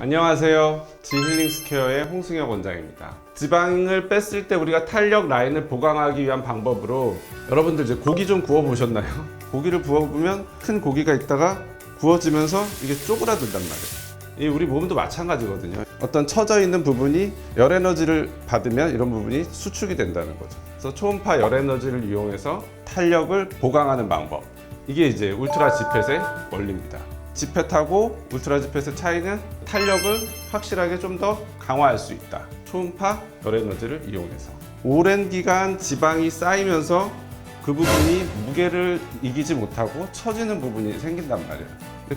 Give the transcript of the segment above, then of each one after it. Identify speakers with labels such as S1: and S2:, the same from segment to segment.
S1: 안녕하세요. 지힐링 스퀘어의 홍승혁 원장입니다. 지방을 뺐을 때 우리가 탄력 라인을 보강하기 위한 방법으로 여러분들 이제 고기 좀 구워 보셨나요? 고기를 구워 보면 큰 고기가 있다가 구워지면서 이게 쪼그라든단 말이에요. 이 우리 몸도 마찬가지거든요. 어떤 처져 있는 부분이 열 에너지를 받으면 이런 부분이 수축이 된다는 거죠. 그래서 초음파 열 에너지를 이용해서 탄력을 보강하는 방법. 이게 이제 울트라 지펫의 원리입니다. 지펫하고 울트라 지펫의 차이는 탄력을 확실하게 좀 더 강화할 수 있다. 초음파 열 에너지를 이용해서 오랜 기간 지방이 쌓이면서 그 부분이 무게를 이기지 못하고 처지는 부분이 생긴단 말이에요.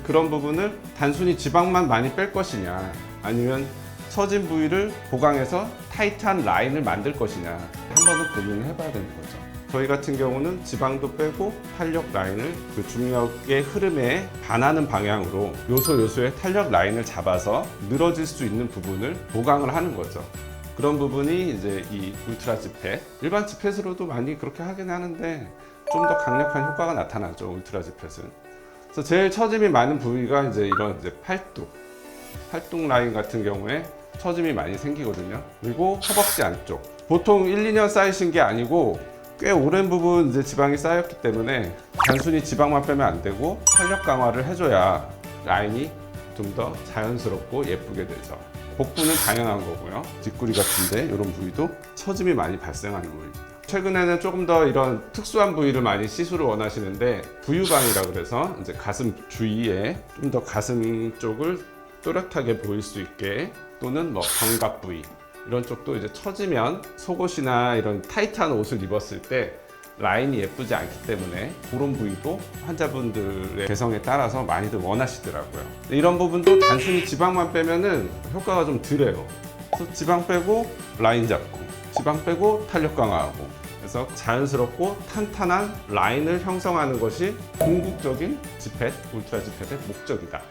S1: 그런 부분을 단순히 지방만 많이 뺄 것이냐, 아니면 처진 부위를 보강해서 타이트한 라인을 만들 것이냐, 한 번은 고민을 해봐야 되는 거죠. 저희 같은 경우는 지방도 빼고 탄력 라인을 그 중력의 흐름에 반하는 방향으로 요소 요소의 탄력 라인을 잡아서 늘어질 수 있는 부분을 보강을 하는 거죠. 그런 부분이 이제 이 울트라 지펫 일반 지펫으로도 많이 그렇게 하긴 하는데 좀 더 강력한 효과가 나타나죠 울트라 지펫은 그래서 제일 처짐이 많은 부위가 이제 이런 이제 팔뚝 팔뚝 라인 같은 경우에 처짐이 많이 생기거든요. 그리고 허벅지 안쪽. 보통 1, 2년 쌓이신 게 아니고 꽤 오랜 부분 이제 지방이 쌓였기 때문에 단순히 지방만 빼면 안 되고 탄력 강화를 해줘야 라인이 좀 더 자연스럽고 예쁘게 되죠. 복부는 당연한 거고요. 뒷구리 같은데 이런 부위도 처짐이 많이 발생하는 부위입니다. 최근에는 조금 더 이런 특수한 부위를 많이 시술을 원하시는데 부유방이라 그래서 이제 가슴 주위에 좀 더 가슴 쪽을 또렷하게 보일 수 있게 또는 뭐 견갑 부위 이런 쪽도 이제 처지면 속옷이나 이런 타이트한 옷을 입었을 때 라인이 예쁘지 않기 때문에 그런 부위도 환자분들의 개성에 따라서 많이들 원하시더라고요. 이런 부분도 단순히 지방만 빼면은 효과가 좀 덜해요. 그래서 지방 빼고 라인 잡고, 지방 빼고 탄력 강화하고. 그래서 자연스럽고 탄탄한 라인을 형성하는 것이 궁극적인 지펫, 울트라 지펫의 목적이다.